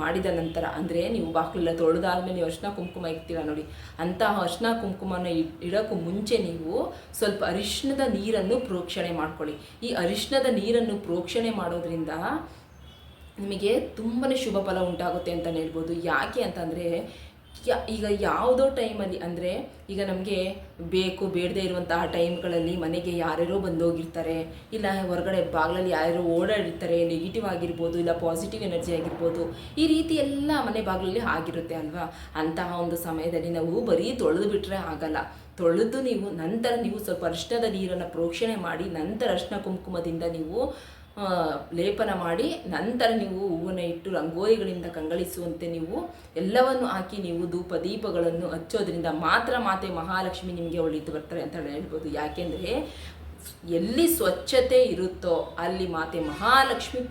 ಮಾಡಿದ ನಂತರ, ಅಂದರೆ ನೀವು ಬಾಗಿಲೆಲ್ಲ ತೊಳೆದಾದ್ಮೇಲೆ ನೀವು ಅರ್ಶನ ಕುಂಕುಮ ಇಕ್ತೀರ ನೋಡಿ, ಅಂತಹ ಅರ್ಶನ ಕುಂಕುಮನ ಇಡೋಕ್ಕೂ ಮುಂಚೆ ನೀವು ಸ್ವಲ್ಪ ಅರಿಶಿಣದ ನೀರನ್ನು ಪ್ರೋಕ್ಷಣೆ ಮಾಡ್ಕೊಳ್ಳಿ. ಈ ಅರಿಶಿಣದ ನೀರನ್ನು ಪ್ರೋಕ್ಷಣೆ ಮಾಡೋದ್ರಿಂದ ನಿಮಗೆ ತುಂಬಾ ಶುಭ ಫಲ ಉಂಟಾಗುತ್ತೆ ಅಂತಲೇ ಹೇಳ್ಬೋದು. ಯಾಕೆ ಅಂತಂದರೆ, ಯಾ, ಈಗ ಯಾವುದೋ ಟೈಮಲ್ಲಿ ಅಂದರೆ, ಈಗ ನಮಗೆ ಬೇಕು, ಬೇಡದೇ ಇರುವಂತಹ ಟೈಮ್ಗಳಲ್ಲಿ ಮನೆಗೆ ಯಾರ್ಯಾರೋ ಬಂದೋಗಿರ್ತಾರೆ, ಇಲ್ಲ ಹೊರಗಡೆ ಬಾಗಿಲಲ್ಲಿ ಯಾರ್ಯಾರೋ ಓಡಾಡಿರ್ತಾರೆ ನೆಗೆಟಿವ್ ಆಗಿರ್ಬೋದು, ಇಲ್ಲ ಪಾಸಿಟಿವ್ ಎನರ್ಜಿ ಆಗಿರ್ಬೋದು, ಈ ರೀತಿ ಎಲ್ಲ ಮನೆ ಬಾಗಿಲಲ್ಲಿ ಆಗಿರುತ್ತೆ ಅಲ್ವಾ? ಅಂತಹ ಒಂದು ಸಮಯದಲ್ಲಿ ನಾವು ಬರೀ ತೊಳೆದು ಬಿಟ್ಟರೆ ಆಗಲ್ಲ. ತೊಳೆದು ನೀವು ನಂತರ ನೀವು ಸ್ವಲ್ಪ ಅರಿಶಿಣದ ನೀರನ್ನು ಪ್ರೋಕ್ಷಣೆ ಮಾಡಿ, ನಂತರ ಅರಿಶಿನ ಕುಂಕುಮದಿಂದ ನೀವು ಲೇಪನ ಮಾಡಿ ನಂತರ ನೀವು ಹೂವನ್ನು ಇಟ್ಟು ರಂಗೋಲಿಗಳಿಂದ ಕಂಗಳಿಸುವಂತೆ ನೀವು ಎಲ್ಲವನ್ನು ಹಾಕಿ ನೀವು ಧೂಪ ದೀಪಗಳನ್ನು ಹಚ್ಚೋದ್ರಿಂದ ಮಾತ್ರ ಮಾತೆ ಮಹಾಲಕ್ಷ್ಮಿ ನಿಮಗೆ ಒಳಿತು ಬರ್ತಾರೆ ಅಂತ ಹೇಳ್ಬೋದು. ಯಾಕೆಂದರೆ ಎಲ್ಲಿ ಸ್ವಚ್ಛತೆ ಇರುತ್ತೋ ಅಲ್ಲಿ ಮಾತೆ ಮಹಾಲಕ್ಷ್ಮಿ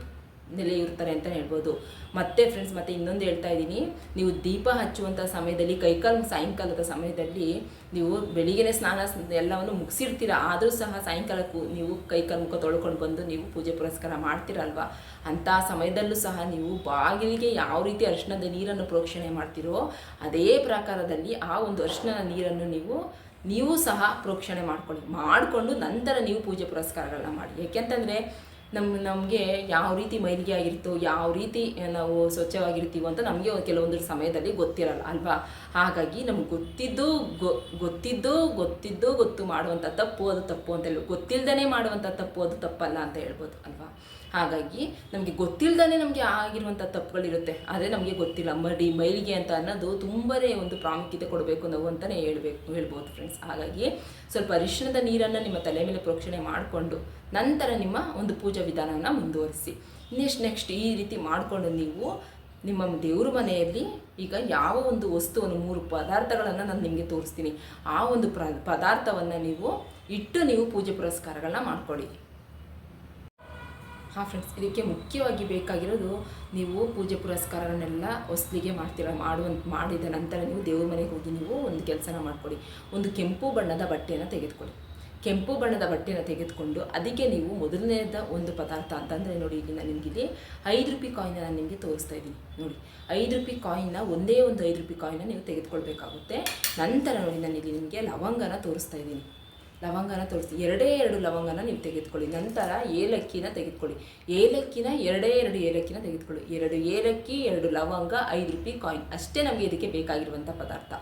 ನೆಲೆಯಿರ್ತಾರೆ ಅಂತ ಹೇಳ್ಬೋದು. ಮತ್ತೆ ಫ್ರೆಂಡ್ಸ್ ಮತ್ತೆ ಇನ್ನೊಂದು ಹೇಳ್ತಾ ಇದ್ದೀನಿ. ನೀವು ದೀಪ ಹಚ್ಚುವಂಥ ಸಮಯದಲ್ಲಿ, ಕೈಕಾಲು, ಸಾಯಂಕಾಲದ ಸಮಯದಲ್ಲಿ ನೀವು ಬೆಳಿಗ್ಗೆನೆ ಸ್ನಾನ ಎಲ್ಲವನ್ನು ಮುಗಿಸಿರ್ತೀರ? ಆದರೂ ಸಹ ಸಾಯಂಕಾಲಕ್ಕೂ ನೀವು ಕೈಕಾಲು ಮುಖ ತೊಳ್ಕೊಂಡು ಬಂದು ನೀವು ಪೂಜೆ ಪುರಸ್ಕಾರ ಮಾಡ್ತೀರಲ್ವ? ಅಂಥ ಸಮಯದಲ್ಲೂ ಸಹ ನೀವು ಬಾಗಿಲಿಗೆ ಯಾವ ರೀತಿ ಅರಿಶಿಣದ ನೀರನ್ನು ಪ್ರೋಕ್ಷಣೆ ಮಾಡ್ತೀರೋ, ಅದೇ ಪ್ರಕಾರದಲ್ಲಿ ಆ ಒಂದು ಅರಿಶಿಣದ ನೀರನ್ನು ನೀವು ನೀವು ಸಹ ಪ್ರೋಕ್ಷಣೆ ಮಾಡ್ಕೊಳ್ಳಿ, ಮಾಡಿಕೊಂಡು ನಂತರ ನೀವು ಪೂಜೆ ಪುರಸ್ಕಾರಗಳನ್ನ ಮಾಡಿ. ಯಾಕೆಂತಂದರೆ ನಮ್ಮ ನಮಗೆ ಯಾವ ರೀತಿ ಮೈಲಿಗೆ ಆಗಿರ್ತೋ, ಯಾವ ರೀತಿ ನಾವು ಸ್ವಚ್ಛವಾಗಿರ್ತೀವೋ ಅಂತ ನಮಗೆ ಕೆಲವೊಂದು ಸಮಯದಲ್ಲಿ ಗೊತ್ತಿರಲ್ಲ, ಅಲ್ವಾ? ಹಾಗಾಗಿ ನಮ್ಗೆ ಗೊತ್ತಿದ್ದು ಗೊತ್ತಿದ್ದು ಗೊತ್ತಿದ್ದು ಗೊತ್ತು ಮಾಡುವಂಥ ತಪ್ಪು, ಅದು ತಪ್ಪು ಅಂತ ಹೇಳಿ ಗೊತ್ತಿಲ್ಲದೇ ಮಾಡುವಂಥ ತಪ್ಪು, ಅದು ತಪ್ಪಲ್ಲ ಅಂತ ಹೇಳ್ಬೋದು, ಅಲ್ವಾ? ಹಾಗಾಗಿ ನಮಗೆ ಗೊತ್ತಿಲ್ಲದೇ ನಮಗೆ ಆಗಿರುವಂಥ ತಪ್ಪುಗಳಿರುತ್ತೆ. ಆದರೆ ನಮಗೆ ಗೊತ್ತಿಲ್ಲ. ಮಡಿ ಮೈಲಿಗೆ ಅಂತ ಅನ್ನೋದು ತುಂಬನೇ ಒಂದು ಪ್ರಾಮುಖ್ಯತೆ ಕೊಡಬೇಕು ನಾವು ಅಂತಲೇ ಹೇಳಬೇಕು, ಹೇಳ್ಬೋದು ಫ್ರೆಂಡ್ಸ್ ಹಾಗಾಗಿ ಸ್ವಲ್ಪ ಅರಿಶಿಣದ ನೀರನ್ನು ನಿಮ್ಮ ತಲೆ ಮೇಲೆ ಪ್ರೋಕ್ಷಣೆ ಮಾಡಿಕೊಂಡು ನಂತರ ನಿಮ್ಮ ಒಂದು ಪೂಜಾ ವಿಧಾನವನ್ನು ಮುಂದುವರಿಸಿ. ನೆಕ್ಸ್ಟ್ ನೆಕ್ಸ್ಟ್ ಈ ರೀತಿ ಮಾಡಿಕೊಂಡು ನೀವು ನಿಮ್ಮ ದೇವ್ರ ಮನೆಯಲ್ಲಿ ಈಗ ಯಾವ ಒಂದು ವಸ್ತುವನ್ನು, ಮೂರು ಪದಾರ್ಥಗಳನ್ನು ನಾನು ನಿಮಗೆ ತೋರಿಸ್ತೀನಿ. ಆ ಒಂದು ಪ್ರ, ಪದಾರ್ಥವನ್ನು ನೀವು ಇಟ್ಟು ನೀವು ಪೂಜೆ ಪುರಸ್ಕಾರಗಳನ್ನ ಮಾಡ್ಕೊಳ್ಳಿ. ಹಾಂ ಫ್ರೆಂಡ್ಸ್ ಇದಕ್ಕೆ ಮುಖ್ಯವಾಗಿ ಬೇಕಾಗಿರೋದು ನೀವು ಪೂಜೆ ಪುರಸ್ಕಾರವನ್ನೆಲ್ಲ ಹೊಸ್ಲಿಗೆ ಮಾಡ್ತೀರ ಮಾಡುವಂತ ಮಾಡಿದ ನಂತರ ನೀವು ದೇವ್ರ ಮನೆಗೆ ಹೋಗಿ ನೀವು ಒಂದು ಕೆಲಸನ ಮಾಡಿಕೊಡಿ. ಒಂದು ಕೆಂಪು ಬಣ್ಣದ ಬಟ್ಟೆಯನ್ನು ತೆಗೆದುಕೊಡಿ. ಕೆಂಪು ಬಣ್ಣದ ಬಟ್ಟೆಯನ್ನು ತೆಗೆದುಕೊಂಡು ಅದಕ್ಕೆ ನೀವು ಮೊದಲನೇದ ಒಂದು ಪದಾರ್ಥ ಅಂತಂದರೆ ನೋಡಿ ಇಲ್ಲಿ ನಾನು ನಿಮಗೆ ಇಲ್ಲಿ ಐದು ರೂಪಾಯಿ ಕಾಯಿನ ನಾನು ನಿಮಗೆ ತೋರಿಸ್ತಾ ಇದ್ದೀನಿ. ನೋಡಿ, ಐದು ರೂಪಾಯಿ ಕಾಯಿನ್ನ ಒಂದೇ ಒಂದು ಐದು ರೂಪಾಯಿ ಕಾಯಿನ ನೀವು ತೆಗೆದುಕೊಳ್ಬೇಕಾಗುತ್ತೆ. ನಂತರ ನೋಡಿ ನಾನು ಇಲ್ಲಿ ನಿಮಗೆ ಲವಂಗನ ತೋರಿಸ್ತಾ ಇದ್ದೀನಿ. ಲವಂಗನ ತೋರಿಸಿ ಎರಡೇ ಎರಡು ಲವಂಗನ ನೀವು ತೆಗೆದುಕೊಳ್ಳಿ. ನಂತರ ಏಲಕ್ಕಿನ ತೆಗೆದುಕೊಳ್ಳಿ. ಏಲಕ್ಕಿನ ಎರಡೇ ಎರಡು ಏಲಕ್ಕಿನ ತೆಗೆದುಕೊಳ್ಳಿ. ಎರಡು ಏಲಕ್ಕಿ, ಎರಡು ಲವಂಗ, ಐದು ರೂಪಾಯಿ ಕಾಯಿನ್ ಅಷ್ಟೇ ನಮಗೆ ಇದಕ್ಕೆ ಬೇಕಾಗಿರುವಂಥ ಪದಾರ್ಥ.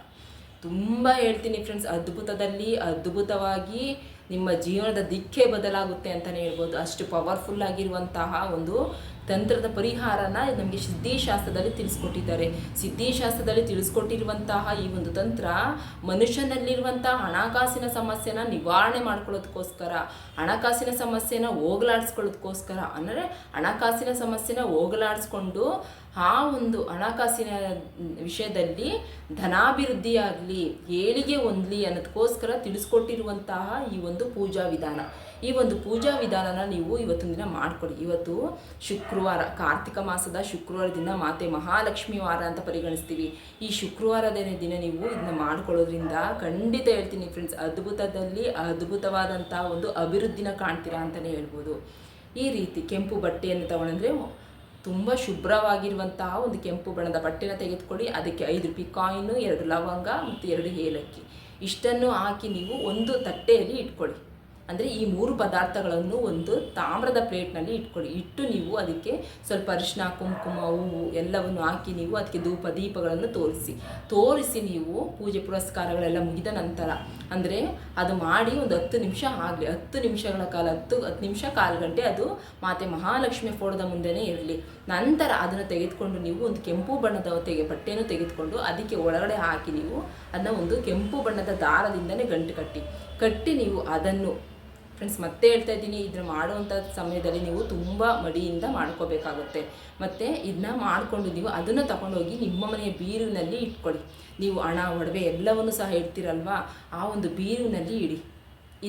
ತುಂಬ ಹೇಳ್ತೀನಿ ಫ್ರೆಂಡ್ಸ್ ಅದ್ಭುತದಲ್ಲಿ ಅದ್ಭುತವಾಗಿ ನಿಮ್ಮ ಜೀವನದ ದಿಕ್ಕೇ ಬದಲಾಗುತ್ತೆ ಅಂತಲೇ ಹೇಳ್ಬೋದು. ಅಷ್ಟು ಪವರ್ಫುಲ್ ಆಗಿರುವಂತಹ ಒಂದು ತಂತ್ರದ ಪರಿಹಾರನ ನಮಗೆ ಸಿದ್ಧಿಶಾಸ್ತ್ರದಲ್ಲಿ ತಿಳಿಸ್ಕೊಟ್ಟಿದ್ದಾರೆ. ಸಿದ್ಧಿಶಾಸ್ತ್ರದಲ್ಲಿ ತಿಳಿಸ್ಕೊಟ್ಟಿರುವಂತಹ ಈ ಒಂದು ತಂತ್ರ ಮನುಷ್ಯನಲ್ಲಿರುವಂತಹ ಹಣಕಾಸಿನ ಸಮಸ್ಯೆನ ನಿವಾರಣೆ ಮಾಡ್ಕೊಳ್ಳೋದಕ್ಕೋಸ್ಕರ ಹಣಕಾಸಿನ ಸಮಸ್ಯೆನ ಹೋಗಲಾಡಿಸ್ಕೊಳ್ಳೋದಕ್ಕೋಸ್ಕರ ಅಂದರೆ ಹಣಕಾಸಿನ ಸಮಸ್ಯೆನ ಹೋಗಲಾಡಿಸ್ಕೊಂಡು ಆ ಒಂದು ಹಣಕಾಸಿನ ವಿಷಯದಲ್ಲಿ ಧನಾಭಿವೃದ್ಧಿಯಾಗಲಿ, ಏಳಿಗೆ ಹೊಂದಲಿ ಅನ್ನೋದಕ್ಕೋಸ್ಕರ ತಿಳಿಸ್ಕೊಟ್ಟಿರುವಂತಹ ಈ ಒಂದು ಪೂಜಾ ವಿಧಾನ. ಈ ಒಂದು ಪೂಜಾ ವಿಧಾನನ ನೀವು ಇವತ್ತಿನ ದಿನ ಮಾಡಿಕೊಡಿ. ಇವತ್ತು ಶುಕ್ರವಾರ, ಕಾರ್ತಿಕ ಮಾಸದ ಶುಕ್ರವಾರ ದಿನ ಮಾತೆ ಮಹಾಲಕ್ಷ್ಮಿ ವಾರ ಅಂತ ಪರಿಗಣಿಸ್ತೀವಿ. ಈ ಶುಕ್ರವಾರದ ದಿನ ನೀವು ಇದನ್ನ ಮಾಡ್ಕೊಳ್ಳೋದ್ರಿಂದ ಖಂಡಿತ ಹೇಳ್ತೀನಿ ಫ್ರೆಂಡ್ಸ್ ಅದ್ಭುತದಲ್ಲಿ ಅದ್ಭುತವಾದಂಥ ಒಂದು ಅಭಿವೃದ್ಧಿನ ಕಾಣ್ತೀರಾ ಅಂತಲೇ ಹೇಳ್ಬೋದು. ಈ ರೀತಿ ಕೆಂಪು ಬಟ್ಟೆಯನ್ನು ತಗೊಂಡ್ರೆ ತುಂಬ ಶುಭ್ರವಾಗಿರುವಂತಹ ಒಂದು ಕೆಂಪು ಬಣ್ಣದ ಬಟ್ಟೆನ ತೆಗೆದುಕೊಳ್ಳಿ. ಅದಕ್ಕೆ ಐದು ರೂಪಾಯಿ ಕಾಯಿನು ಎರಡು ಲವಂಗ ಮತ್ತು ಎರಡು ಏಲಕ್ಕಿ. ಇಷ್ಟನ್ನು ಹಾಕಿ ನೀವು ಒಂದು ತಟ್ಟೆಯಲ್ಲಿ ಇಟ್ಕೊಳ್ಳಿ. ಅಂದರೆ ಈ ಮೂರು ಪದಾರ್ಥಗಳನ್ನು ಒಂದು ತಾಮ್ರದ ಪ್ಲೇಟ್ನಲ್ಲಿ ಇಟ್ಕೊಳ್ಳಿ. ಇಟ್ಟು ನೀವು ಅದಕ್ಕೆ ಸ್ವಲ್ಪ ಅರಿಶಿನ ಕುಂಕುಮ, ಹೂವು ಎಲ್ಲವನ್ನು ಹಾಕಿ ನೀವು ಅದಕ್ಕೆ ಧೂಪ, ದೀಪಗಳನ್ನು ತೋರಿಸಿ. ತೋರಿಸಿ ನೀವು ಪೂಜೆ ಪುರಸ್ಕಾರಗಳೆಲ್ಲ ಮುಗಿದ ನಂತರ, ಅಂದರೆ ಅದು ಮಾಡಿ ಒಂದು ಹತ್ತು ನಿಮಿಷ ಆಗಲಿ, ಹತ್ತು ನಿಮಿಷಗಳ ಕಾಲ, ಹತ್ತು ಹತ್ತು ನಿಮಿಷ ಕಾಲು ಗಂಟೆ ಅದು ಮಾತೆ ಮಹಾಲಕ್ಷ್ಮಿ ಫೋಟೋದ ಮುಂದೆನೇ ಇರಲಿ. ನಂತರ ಅದನ್ನು ತೆಗೆದುಕೊಂಡು ನೀವು ಒಂದು ಕೆಂಪು ಬಣ್ಣದ ತೆಗೆ, ಬಟ್ಟೆಯನ್ನು ತೆಗೆದುಕೊಂಡು ಅದಕ್ಕೆ ಒಳಗಡೆ ಹಾಕಿ ನೀವು ಅದನ್ನ ಒಂದು ಕೆಂಪು ಬಣ್ಣದ ದಾರದಿಂದನೇ ಗಂಟು ಕಟ್ಟಿ. ಕಟ್ಟಿ ನೀವು ಅದನ್ನು ಫ್ರೆಂಡ್ಸ್ ಮತ್ತೆ ಹೇಳ್ತಾ ಇದ್ದೀನಿ ಇದನ್ನ ಮಾಡುವಂಥ ಸಮಯದಲ್ಲಿ ನೀವು ತುಂಬ ಮಡಿಯಿಂದ ಮಾಡ್ಕೋಬೇಕಾಗುತ್ತೆ. ಮತ್ತು ಇದನ್ನ ಮಾಡಿಕೊಂಡು ನೀವು ಅದನ್ನು ತಗೊಂಡೋಗಿ ನಿಮ್ಮ ಮನೆಯ ಬೀರಿನಲ್ಲಿ ಇಟ್ಕೊಳ್ಳಿ. ನೀವು ಹಣ, ಒಡವೆ ಎಲ್ಲವನ್ನು ಸಹ ಇಡ್ತೀರಲ್ವಾ ಆ ಒಂದು ಬೀರಿನಲ್ಲಿ ಇಡಿ.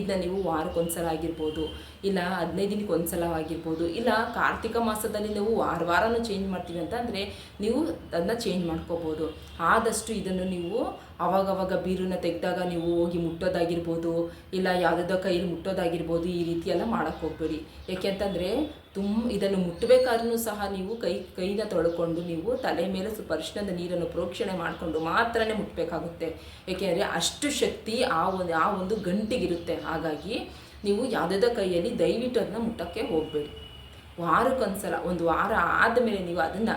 ಇದನ್ನ ನೀವು ವಾರಕ್ಕೊಂದ್ಸಲ ಆಗಿರ್ಬೋದು, ಇಲ್ಲ ಹದಿನೈದು ದಿನಕ್ಕೆ ಒಂದ್ಸಲ ಆಗಿರ್ಬೋದು, ಇಲ್ಲ ಕಾರ್ತಿಕ ಮಾಸದಲ್ಲಿ ನೀವು ವಾರ ವಾರನೂ ಚೇಂಜ್ ಮಾಡ್ತೀವಿ ಅಂತ ಅಂದರೆ ನೀವು ಅದನ್ನ ಚೇಂಜ್ ಮಾಡ್ಕೋಬೋದು. ಆದಷ್ಟು ಇದನ್ನು ನೀವು ಅವಾಗವಾಗ ಬೀರನ್ನ ತೆಗೆದಾಗ ನೀವು ಹೋಗಿ ಮುಟ್ಟೋದಾಗಿರ್ಬೋದು, ಇಲ್ಲ ಯಾವುದೋ ಕೈಯಲ್ಲಿ ಮುಟ್ಟೋದಾಗಿರ್ಬೋದು, ಈ ರೀತಿ ಎಲ್ಲ ಮಾಡೋಕ್ಕೆ ಹೋಗ್ಬೇಡಿ. ಯಾಕೆಂತಂದರೆ ತುಂಬ ಇದನ್ನು ಮುಟ್ಟಬೇಕಾದ್ರೂ ಸಹ ನೀವು ಕೈ, ಕೈನ ತೊಳ್ಕೊಂಡು ನೀವು ತಲೆ ಮೇಲೆ ಸ್ವಲ್ಪ ಅರಿಶಿಣದ ನೀರನ್ನು ಪ್ರೋಕ್ಷಣೆ ಮಾಡಿಕೊಂಡು ಮಾತ್ರನೇ ಮುಟ್ಟಬೇಕಾಗುತ್ತೆ ಏಕೆಂದರೆ ಅಷ್ಟು ಶಕ್ತಿ ಆ ಒಂದು ಆ ಒಂದು ಗಂಟಿಗಿರುತ್ತೆ. ಹಾಗಾಗಿ ನೀವು ಯಾವುದೋ ಕೈಯಲ್ಲಿ ದಯವಿಟ್ಟು ಅದನ್ನ ಮುಟ್ಟಕ್ಕೆ ಹೋಗಬೇಡಿ. ವಾರಕ್ಕೊಂದ್ಸಲ, ಒಂದು ವಾರ ಆದಮೇಲೆ ನೀವು ಅದನ್ನು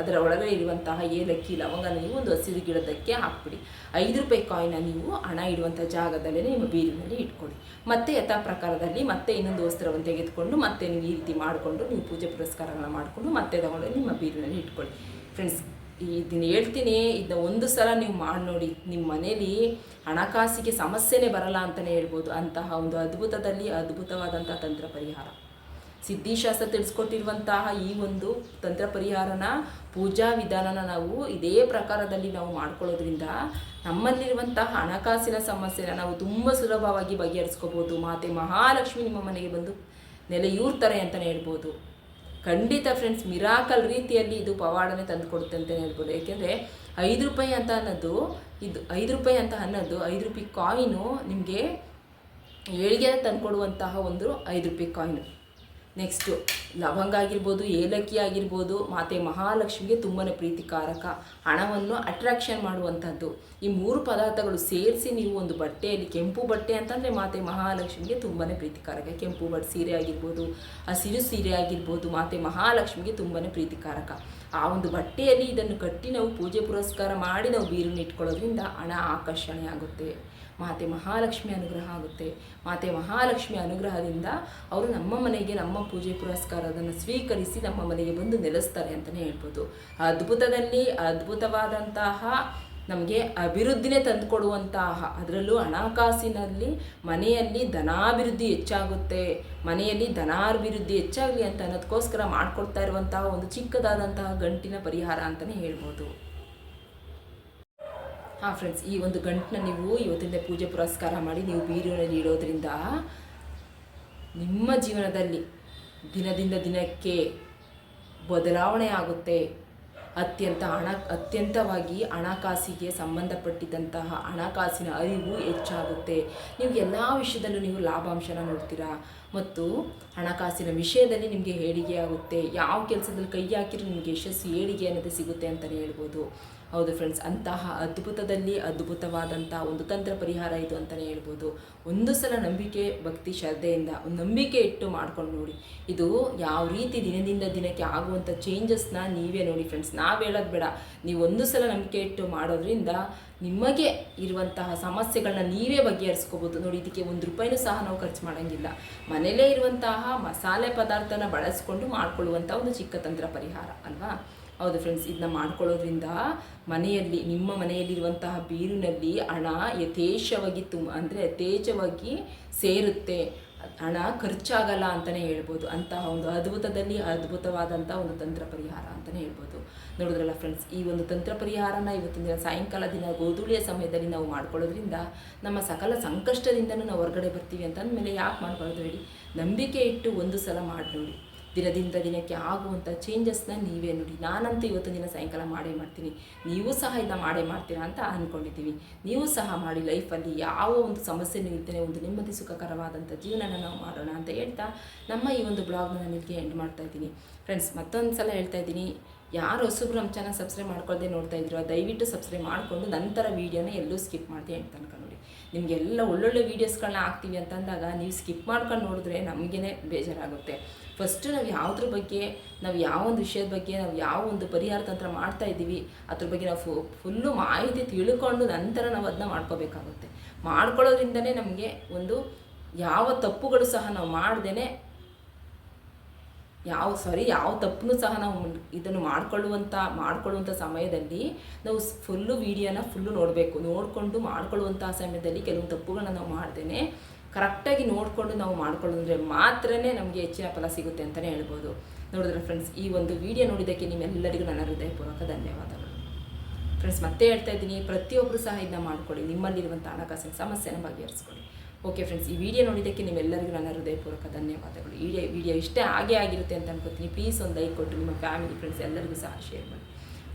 ಅದರ ಒಳಗಡೆ ಇರುವಂತಹ ಏಲಕ್ಕಿ ಲವಂಗ ನೀವು ಒಂದು ಹಸಿರು ಗಿಡದಕ್ಕೆ ಹಾಕ್ಬಿಡಿ. ಐದು ರೂಪಾಯಿ ಕಾಯಿನ ನೀವು ಹಣ ಇಡುವಂಥ ಜಾಗದಲ್ಲೇ ನಿಮ್ಮ ಬೀರಿನಲ್ಲಿ ಇಟ್ಕೊಳ್ಳಿ. ಮತ್ತೆ ಯಥಾ ಪ್ರಕಾರದಲ್ಲಿ ಮತ್ತೆ ಇನ್ನೊಂದು ವಸ್ತ್ರವನ್ನು ತೆಗೆದುಕೊಂಡು ಮತ್ತೆ ನೀವು ಈ ರೀತಿ ಮಾಡಿಕೊಂಡು ನೀವು ಪೂಜೆ ಪುರಸ್ಕಾರಗಳನ್ನ ಮಾಡಿಕೊಂಡು ಮತ್ತೆ ತಗೊಂಡು ನಿಮ್ಮ ಬೀರಿನಲ್ಲಿ ಇಟ್ಕೊಳ್ಳಿ. ಫ್ರೆಂಡ್ಸ್ ದಿನ ಹೇಳ್ತೀನಿ ಇದನ್ನ ಒಂದು ಸಲ ನೀವು ಮಾಡಿ ನೋಡಿ, ನಿಮ್ಮ ಮನೇಲಿ ಹಣಕಾಸಿಗೆ ಸಮಸ್ಯೆನೇ ಬರಲ್ಲ ಅಂತಲೇ ಹೇಳ್ಬೋದು. ಅಂತಹ ಒಂದು ಅದ್ಭುತದಲ್ಲಿ ಅದ್ಭುತವಾದಂಥ ತಂತ್ರ ಪರಿಹಾರ. ಸಿದ್ಧಿಶಾಸ್ತ್ರ ತಿಳಿಸ್ಕೊಟ್ಟಿರುವಂತಹ ಈ ಒಂದು ತಂತ್ರ ಪರಿಹಾರನ ಪೂಜಾ ವಿಧಾನನ ನಾವು ಇದೇ ಪ್ರಕಾರದಲ್ಲಿ ನಾವು ಮಾಡ್ಕೊಳ್ಳೋದ್ರಿಂದ ನಮ್ಮಲ್ಲಿರುವಂತಹ ಹಣಕಾಸಿನ ಸಮಸ್ಯೆನ ನಾವು ತುಂಬ ಸುಲಭವಾಗಿ ಬಗೆಹರಿಸ್ಕೋಬೋದು. ಮಾತೆ ಮಹಾಲಕ್ಷ್ಮಿ ನಿಮ್ಮ ಮನೆಗೆ ಬಂದು ನೆಲೆಯೂರ್ತಾರೆ ಅಂತಲೇ ಹೇಳ್ಬೋದು. ಖಂಡಿತ ಫ್ರೆಂಡ್ಸ್ ಮಿರಾಕಲ್ ರೀತಿಯಲ್ಲಿ ಇದು ಪವಾಡನೆ ತಂದು ಕೊಡುತ್ತೆ ಅಂತಲೇ ಹೇಳ್ಬೋದು. ಏಕೆಂದರೆ ಐದು ರೂಪಾಯಿ ಅಂತ ಅನ್ನೋದು, ಇದು ಐದು ರೂಪಾಯಿ ಅಂತ ಅನ್ನೋದು ಐದು ರೂಪಾಯಿ ಕಾಯಿನು ನಿಮಗೆ ಏಳಿಗೆ ತಂದುಕೊಡುವಂತಹ ಒಂದು ಐದು ರೂಪಾಯಿ ಕಾಯಿನು ನೆಕ್ಸ್ಟು ಲವಂಗ ಆಗಿರ್ಬೋದು, ಏಲಕ್ಕಿ ಆಗಿರ್ಬೋದು, ಮಾತೆ ಮಹಾಲಕ್ಷ್ಮಿಗೆ ತುಂಬಾ ಪ್ರೀತಿಕಾರಕ ಹಣವನ್ನು ಅಟ್ರಾಕ್ಷನ್ ಮಾಡುವಂಥದ್ದು ಈ ಮೂರು ಪದಾರ್ಥಗಳು ಸೇರಿಸಿ ನೀವು ಒಂದು ಬಟ್ಟೆಯಲ್ಲಿ ಕೆಂಪು ಬಟ್ಟೆ ಅಂತಂದರೆ ಮಾತೆ ಮಹಾಲಕ್ಷ್ಮಿಗೆ ತುಂಬಾ ಪ್ರೀತಿಕಾರಕ. ಕೆಂಪು ಬಟ್ಟೆ ಸೀರೆ ಆಗಿರ್ಬೋದು ಹಸಿರು ಸೀರೆ ಆಗಿರ್ಬೋದು, ಮಾತೆ ಮಹಾಲಕ್ಷ್ಮಿಗೆ ತುಂಬಾ ಪ್ರೀತಿಕಾರಕ. ಆ ಒಂದು ಬಟ್ಟೆಯಲ್ಲಿ ಇದನ್ನು ಕಟ್ಟಿ ನಾವು ಪೂಜೆ ಪುರಸ್ಕಾರ ಮಾಡಿ ನಾವು ಬೀರನ್ನು ಇಟ್ಕೊಳ್ಳೋದ್ರಿಂದ ಹಣ ಆಕರ್ಷಣೆ ಆಗುತ್ತೆ. ಮಾತೆ ಮಹಾಲಕ್ಷ್ಮಿ ಅನುಗ್ರಹ ಆಗುತ್ತೆ. ಮಾತೆ ಮಹಾಲಕ್ಷ್ಮಿ ಅನುಗ್ರಹದಿಂದ ಅವರು ನಮ್ಮ ಮನೆಗೆ ನಮ್ಮ ಪೂಜೆ ಪುರಸ್ಕಾರದನ್ನು ಸ್ವೀಕರಿಸಿ ನಮ್ಮ ಮನೆಗೆ ಬಂದು ನೆಲೆಸ್ತಾರೆ ಅಂತಲೇ ಹೇಳ್ಬೋದು. ಅದ್ಭುತದಲ್ಲಿ ಅದ್ಭುತವಾದಂತಹ ನಮಗೆ ಅಭಿವೃದ್ಧಿನೇ ತಂದುಕೊಡುವಂತಹ ಅದರಲ್ಲೂ ಹಣಕಾಸಿನಲ್ಲಿ ಮನೆಯಲ್ಲಿ ಧನಾಭಿವೃದ್ಧಿ ಹೆಚ್ಚಾಗುತ್ತೆ. ಮನೆಯಲ್ಲಿ ಧನಾಭಿವೃದ್ಧಿ ಹೆಚ್ಚಾಗಲಿ ಅಂತ ಅನ್ನೋದಕ್ಕೋಸ್ಕರ ಮಾಡಿಕೊಡ್ತಾ ಇರುವಂತಹ ಒಂದು ಚಿಕ್ಕದಾದಂತಹ ಗಂಟಿನ ಪರಿಹಾರ ಅಂತಲೇ ಹೇಳ್ಬೋದು. ಹಾಂ ಫ್ರೆಂಡ್ಸ್ ಈ ಒಂದು ಗಂಟನ್ನ ನೀವು ಇವತ್ತಿಂದ ಪೂಜೆ ಪುರಸ್ಕಾರ ಮಾಡಿ ನೀವು ಬೀರಿನಲ್ಲಿ ನೀಡೋದ್ರಿಂದ ನಿಮ್ಮ ಜೀವನದಲ್ಲಿ ದಿನದಿಂದ ದಿನಕ್ಕೆ ಬದಲಾವಣೆ ಆಗುತ್ತೆ. ಅತ್ಯಂತ ಹಣ, ಅತ್ಯಂತವಾಗಿ ಹಣಕಾಸಿಗೆ ಸಂಬಂಧಪಟ್ಟಿದ್ದಂತಹ ಹಣಕಾಸಿನ ಅರಿವು ಹೆಚ್ಚಾಗುತ್ತೆ. ನೀವು ಎಲ್ಲ ವಿಷಯದಲ್ಲೂ ನೀವು ಲಾಭಾಂಶನ ನೋಡ್ತೀರಾ? ಮತ್ತು ಹಣಕಾಸಿನ ವಿಷಯದಲ್ಲಿ ನಿಮಗೆ ಏಳಿಗೆ ಆಗುತ್ತೆ. ಯಾವ ಕೆಲಸದಲ್ಲಿ ಕೈ ಹಾಕಿರೂ ನಿಮಗೆ ಯಶಸ್ಸು ಏಳಿಗೆ ಅನ್ನೋದು ಸಿಗುತ್ತೆ ಅಂತಲೇ ಹೇಳ್ಬೋದು. ಹೌದು ಫ್ರೆಂಡ್ಸ್ ಅಂತಹ ಅದ್ಭುತದಲ್ಲಿ ಅದ್ಭುತವಾದಂಥ ಒಂದು ತಂತ್ರ ಪರಿಹಾರ ಇದು ಅಂತಲೇ ಹೇಳ್ಬೋದು. ಒಂದು ಸಲ ನಂಬಿಕೆ, ಭಕ್ತಿ, ಶ್ರದ್ಧೆಯಿಂದ ಒಂದು ನಂಬಿಕೆ ಇಟ್ಟು ಮಾಡ್ಕೊಂಡು ನೋಡಿ. ಇದು ಯಾವ ರೀತಿ ದಿನದಿಂದ ದಿನಕ್ಕೆ ಆಗುವಂಥ ಚೇಂಜಸ್ನ ನೀವೇ ನೋಡಿ ಫ್ರೆಂಡ್ಸ್ ನಾವು ಹೇಳೋದು ಬೇಡ. ನೀವು ಒಂದು ಸಲ ನಂಬಿಕೆ ಇಟ್ಟು ಮಾಡೋದ್ರಿಂದ ನಿಮಗೆ ಇರುವಂತಹ ಸಮಸ್ಯೆಗಳನ್ನ ನೀವೇ ಬಗೆಹರಿಸ್ಕೋಬೋದು. ನೋಡಿ, ಇದಕ್ಕೆ ಒಂದು ರೂಪಾಯಿನೂ ಸಹ ನಾವು ಖರ್ಚು ಮಾಡೋಂಗಿಲ್ಲ. ಮನೆಯಲ್ಲೇ ಇರುವಂತಹ ಮಸಾಲೆ ಪದಾರ್ಥನ ಬಳಸ್ಕೊಂಡು ಮಾಡ್ಕೊಳ್ಳುವಂಥ ಒಂದು ಚಿಕ್ಕ ತಂತ್ರ ಪರಿಹಾರ, ಅಲ್ವಾ? ಹೌದು ಫ್ರೆಂಡ್ಸ್ ಇದನ್ನ ಮಾಡ್ಕೊಳ್ಳೋದ್ರಿಂದ ಮನೆಯಲ್ಲಿ, ನಿಮ್ಮ ಮನೆಯಲ್ಲಿರುವಂತಹ ಬೀರಿನಲ್ಲಿ ಹಣ ಯಥೇಚ್ಛವಾಗಿ ತುಂಬ ಅಂದರೆ ಯಥೇಚ್ಛವಾಗಿ ಸೇರುತ್ತೆ. ಹಣ ಖರ್ಚಾಗಲ್ಲ ಅಂತಲೇ ಹೇಳ್ಬೋದು. ಅಂತಹ ಒಂದು ಅದ್ಭುತದಲ್ಲಿ ಅದ್ಭುತವಾದಂಥ ಒಂದು ತಂತ್ರ ಪರಿಹಾರ ಅಂತಲೇ ಹೇಳ್ಬೋದು. ನೋಡಿದ್ರಲ್ಲ ಫ್ರೆಂಡ್ಸ್ ಈ ಒಂದು ತಂತ್ರ ಪರಿಹಾರನ ಇವತ್ತಿನ ದಿನ ಸಾಯಂಕಾಲ ದಿನ ಗೋಧುಳಿಯ ಸಮಯದಲ್ಲಿ ನಾವು ಮಾಡ್ಕೊಳ್ಳೋದ್ರಿಂದ ನಮ್ಮ ಸಕಲ ಸಂಕಷ್ಟದಿಂದನೂ ನಾವು ಹೊರಗಡೆ ಬರ್ತೀವಿ ಅಂತಂದಮೇಲೆ ಯಾಕೆ ಮಾಡಬಾರ್ದು ಹೇಳಿ? ನಂಬಿಕೆ ಇಟ್ಟು ಒಂದು ಸಲ ಮಾಡಿ ನೋಡಿ ದಿನದಿಂದ ದಿನಕ್ಕೆ ಆಗುವಂಥ ಚೇಂಜಸ್ನ ನೀವೇ ನೋಡಿ. ನಾನಂತೂ ಇವತ್ತು ದಿನ ಸಾಯಂಕಾಲ ಮಾಡೇ ಮಾಡ್ತೀನಿ. ನೀವು ಸಹ ಇದನ್ನ ಮಾಡೇ ಮಾಡ್ತೀರಾ ಅಂತ ಅಂದ್ಕೊಂಡಿದ್ದೀವಿ ನೀವು ಸಹ ಮಾಡಿ ಲೈಫಲ್ಲಿ ಯಾವ ಒಂದು ಸಮಸ್ಯೆ ಇರ್ತೇನೆ ಒಂದು ನೆಮ್ಮದಿ ಸುಖಕರವಾದಂಥ ಜೀವನನ ನಾವು ಮಾಡೋಣ ಅಂತ ಹೇಳ್ತಾ ನಮ್ಮ ಈ ಒಂದು ಬ್ಲಾಗ್ನ ನಾನು ಇಲ್ಲಿಗೆ ಎಂಡ್ ಮಾಡ್ತಾ ಇದ್ದೀನಿ. ಫ್ರೆಂಡ್ಸ್ ಮತ್ತೊಂದು ಸಲ ಹೇಳ್ತಾ ಇದ್ದೀನಿ. ಯಾರು ಹೊಸಬ್ರು ನಮ್ಮ ಸಬ್ಸ್ಕ್ರೈಬ್ ಮಾಡ್ಕೊಳ್ದೆ ನೋಡ್ತಾ ಇದ್ರು, ದಯವಿಟ್ಟು ಸಬ್ಸ್ಕ್ರೈಬ್ ಮಾಡಿಕೊಂಡು ನಂತರ ವೀಡಿಯೋನ ಎಲ್ಲೂ ಸ್ಕಿಪ್ ಮಾಡ್ದೆ ಅಂತ ತನಕ ನೋಡಿ. ನಿಮಗೆಲ್ಲ ಒಳ್ಳೊಳ್ಳೆ ವೀಡಿಯೋಸ್ಗಳನ್ನ ಹಾಕ್ತೀವಿ ಅಂತಂದಾಗ ನೀವು ಸ್ಕಿಪ್ ಮಾಡ್ಕೊಂಡು ನೋಡಿದ್ರೆ ನಮಗೇ ಬೇಜಾರಾಗುತ್ತೆ. ಫಸ್ಟು ನಾವು ಯಾವುದ್ರ ಬಗ್ಗೆ, ನಾವು ಯಾವ ಒಂದು ವಿಷಯದ ಬಗ್ಗೆ, ನಾವು ಯಾವ ಒಂದು ಪರಿಹಾರ ತಂತ್ರ ಮಾಡ್ತಾ ಇದ್ದೀವಿ, ಅದ್ರ ಬಗ್ಗೆ ನಾವು ಫು ಫುಲ್ಲು ಮಾಹಿತಿ ತಿಳ್ಕೊಂಡು ನಂತರ ನಾವು ಅದನ್ನ ಮಾಡ್ಕೋಬೇಕಾಗುತ್ತೆ. ಮಾಡ್ಕೊಳ್ಳೋದ್ರಿಂದನೇ ನಮಗೆ ಒಂದು ಯಾವ ತಪ್ಪುಗಳು ಸಹ ನಾವು ಮಾಡ್ದೇ ಯಾವ ಸಾರಿ ಯಾವ ತಪ್ಪನ್ನು ಸಹ ನಾವು ಇದನ್ನು ಮಾಡ್ಕೊಳ್ಳುವಂಥ ಮಾಡ್ಕೊಳ್ಳುವಂಥ ಸಮಯದಲ್ಲಿ ನಾವು ಫುಲ್ಲು ವೀಡಿಯೋನ ಫುಲ್ಲು ನೋಡಬೇಕು. ನೋಡಿಕೊಂಡು ಮಾಡ್ಕೊಳ್ಳುವಂಥ ಸಮಯದಲ್ಲಿ ಕೆಲವು ತಪ್ಪುಗಳನ್ನ ನಾವು ಮಾಡ್ದೇನೆ ಕರೆಕ್ಟಾಗಿ ನೋಡಿಕೊಂಡು ನಾವು ಮಾಡ್ಕೊಳ್ಳೋದ್ರೆ ಮಾತ್ರನೇ ನಮಗೆ ಹೆಚ್ಚಿನ ಫಲ ಸಿಗುತ್ತೆ ಅಂತಲೇ ಹೇಳ್ಬೋದು. ನೋಡಿದ್ರೆ ಫ್ರೆಂಡ್ಸ್ ಈ ಒಂದು ವಿಡಿಯೋ ನೋಡಿದ್ದಕ್ಕೆ ನಿಮ್ಮೆಲ್ಲರಿಗೂ ನನ್ನ ಹೃದಯಪೂರ್ವಕ ಧನ್ಯವಾದಗಳು. ಫ್ರೆಂಡ್ಸ್ ಮತ್ತೆ ಹೇಳ್ತಾ ಇದ್ದೀನಿ ಪ್ರತಿಯೊಬ್ಬರು ಸಹ ಇದನ್ನ ಮಾಡ್ಕೊಳ್ಳಿ. ನಿಮ್ಮಲ್ಲಿರುವಂಥ ಹಣಕಾಸಿನ ಸಮಸ್ಯೆನ ಬಗೆಹರಿಸ್ಕೊಳ್ಳಿ. ಓಕೆ ಫ್ರೆಂಡ್ಸ್ ಈ ವಿಡಿಯೋ ನೋಡಿದ್ದಕ್ಕೆ ನಿಮ್ಮೆಲ್ಲರಿಗೂ ನನ್ನ ಹೃದಯಪೂರ್ವಕ ಧನ್ಯವಾದಗಳು. ಈ ವಿಡಿಯೋ ಇಷ್ಟೇ ಆಗೇ ಆಗಿರುತ್ತೆ ಅಂತ ಅನ್ಕೋತೀನಿ. ಪ್ಲೀಸ್ ಒಂದು ಲೈಕ್ ಕೊಟ್ಟು ನಿಮ್ಮ ಫ್ಯಾಮಿಲಿ ಫ್ರೆಂಡ್ಸ್ ಎಲ್ಲರಿಗೂ ಸಹ ಶೇರ್ ಮಾಡಿ.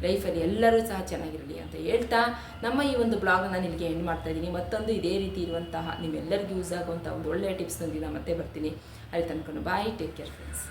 ಲೈಫಲ್ಲಿ ಎಲ್ಲರೂ ಸಹ ಚೆನ್ನಾಗಿರಲಿ ಅಂತ ಹೇಳ್ತಾ ನಮ್ಮ ಈ ಒಂದು ಬ್ಲಾಗ್ ನಿಮಗೆ ಎಂಡ್ ಮಾಡ್ತಾ ಇದ್ದೀನಿ. ಮತ್ತೊಂದು ಇದೇ ರೀತಿ ಇರುವಂತಹ ನಿಮ್ಮೆಲ್ಲರಿಗೂ ಯೂಸ್ ಆಗುವಂಥ ಒಂದು ಒಳ್ಳೆಯ ಟಿಪ್ಸ್ನೊಂದಿಗೆ ಮತ್ತೆ ಬರ್ತೀನಿ. ಅಲ್ಲಿ ತನ್ಕೊಂಡು ಬಾಯ್ ಟೇಕ್ ಕೇರ್ ಫ್ರೆಂಡ್ಸ್